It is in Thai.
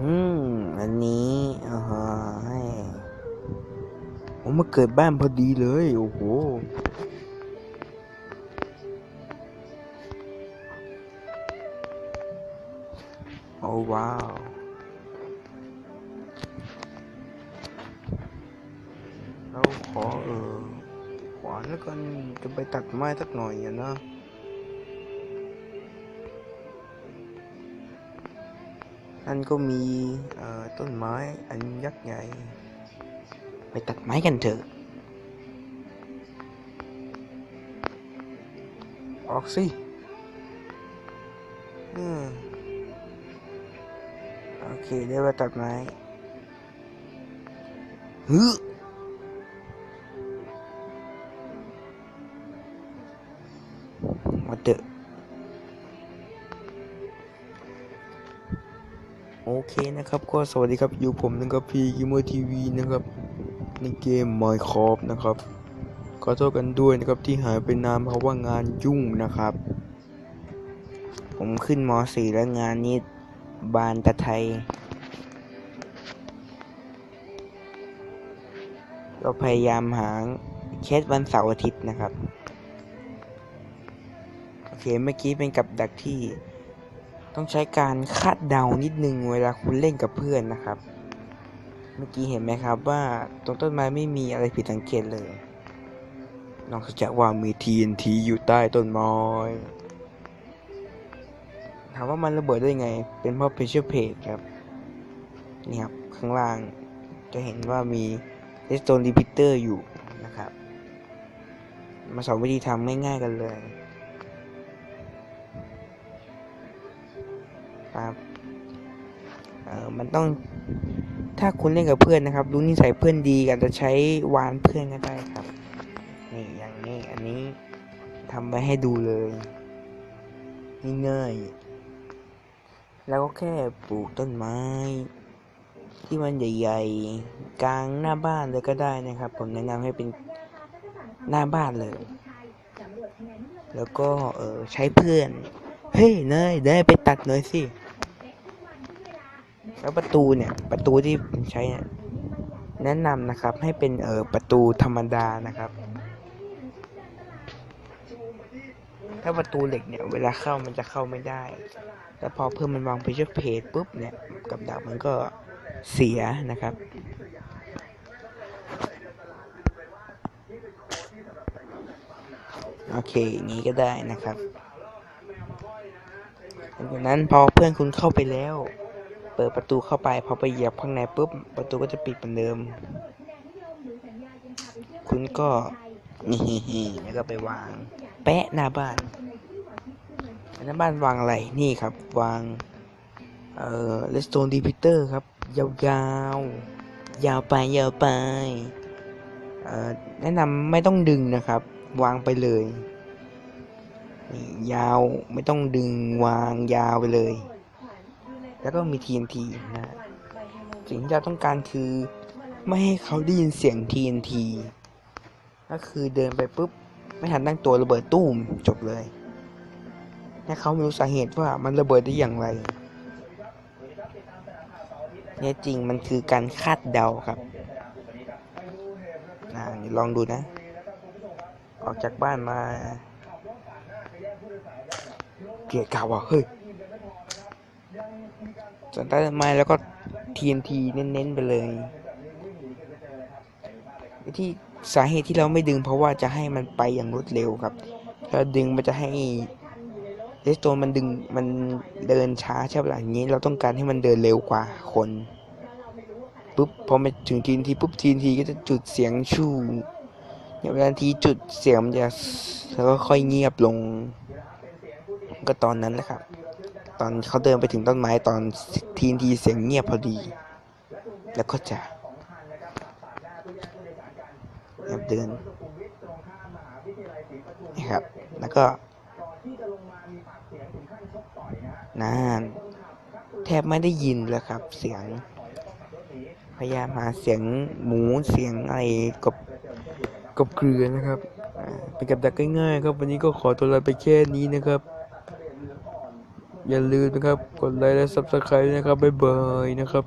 อืม อันนี้อ่าให้ผมมาเกิดบ้านพอดีเลย โอ้โหโอ้ว้าว เราขอเออ แล้วกันจะไปตัดไม้สักหน่อยอะนะนั่นก็มีต้นไม้อันยักษ์ใหญ่ ไปตัดไม้กันเถอะ ออกสิอืมโอเคได้มาตัดไม้ฮึาเถอะ โอเคนะครับ ก็สวัสดีครับ อยู่ผมนะครับพีกิโมทีวีนะครับ ในเกม Minecraft นะครับ ขอโทษกันด้วยนะครับที่หายไปนานเพราะว่างานยุ่งนะครับ ผมขึ้นม .4 แล้วงานนี้บานตะไทยก็พยายามหาแคสวันเสาร์อาทิตย์นะครับ อเคเมื่อกี้เป็นกับดักที่ ต้องใช้การคาดเดานิดนึงเวลาคุณเล่นกับเพื่อนนะครับ เมื่อกี้เห็นไหมครับว่าตรงต้นไม้ไม่มีอะไรผิดสังเกตเลย นอกจากว่ามี TNT อยู่ใต้ต้นไม้ถามว่ามันระเบิดได้ไง เป็นเพราะ pressure p l a t ครับ นี่ครับ ข้างล่างจะเห็นว่ามี redstone repeater อยู่นะครับ มาสอนวิธีทำง่ายๆกันเลย ครับเออมันต้องถ้าคุณเล่นกับเพื่อนนะครับรู้นิสัยเพื่อนดีกันจะใช้วานเพื่อนก็ได้ครับนี่อย่างนี้อันนี้ทำไว้ให้ดูเลยง่ายๆแล้วก็แค่ปลูกต้นไม้ ที่มันใหญ่ๆ กลางหน้าบ้านเลยก็ได้นะครับ ผมแนะนำให้เป็นหน้าบ้านเลย แล้วก็เออใช้เพื่อน เฮ้ยเนยได้ไปตัดหน่อยสิ แล้วประตูเนี่ยประตูที่ผมใช้เนี่ยแนะนำนะครับให้เป็นเออประตูธรรมดานะครับ ถ้าประตูเหล็กเนี่ยเวลาเข้ามันจะเข้าไม่ได้แต่พอเพิ่มมันวางเพชรเพจปุ๊บเนี่ยกับดักมันก็เสียนะครับโอเคอย่างนี้ก็ได้นะครับหลังจากนั้นพอเพื่อนคุณเข้าไปแล้ว เปิดประตูเข้าไปพอไปเหยียบข้างในปุ๊บประตูก็จะปิดเหมือนเดิม คุณก็นี่แล้วก็ไปวาง แปะหน้าบ้านหน้าบ้านวางอะไรนี่ครับวางเอ่อ redstone repeater ครับ ยาวๆยาวไปยาวไปเอ่อแนะนำไม่ต้องดึงนะครับ วางไปเลยยาวไม่ต้องดึงวางยาวไปเลย แล้วก็มี TNT นะสิ่งที่เราต้องการคือไม่ให้เขาได้ยินเสียง TNT ก็คือเดินไปปุ๊บ ไม่ทันตั้งตัวระเบิดตู้มจบเลยและเขาไม่รู้สาเหตุว่ามันระเบิดได้อย่างไรเนี่ยจริงมันคือการคาดเดาครับนะลองดูนะ ออกจากบ้านมา เกียดกาวอะเฮ้ย สนใต้ต้นไม้แล้วก็ TNT เน้นๆไปเลย ที่สาเหตุที่เราไม่ดึงเพราะว่าจะให้มันไปอย่างรวดเร็วครับถ้าดึงมันจะให้เรสโตนมันดึงมันเดินช้าใช่ไหมล่ะอย่างนี้เราต้องการให้มันเดินเร็วกว่าคนปุ๊บพอมาถึงทีนทีปุ๊บทีนทีก็จะจุดเสียงชูเนี่ยเวลาทีจุดเสียงมันจะแล้วก็ค่อยเงียบลง ก็ตอนนั้นแหละครับ ตอนเขาเดินไปถึงต้นไม้ตอนทีนทีเสียงเงียบพอดี แล้วก็จะเดินนะครับ แล้วก็นานแทบไม่ได้ยินเลยครับ เสียง พยายามหาเสียงหมูเสียงอะไรกบกบเกลือนะครับอ่าไปกับดักง่ายๆครับวันนี้ก็ขอตัวลาไปแค่นี้นะครับ อย่าลืมนะครับ กดไลค์และ subscribe นะครับ บ๊ายบายนะครับ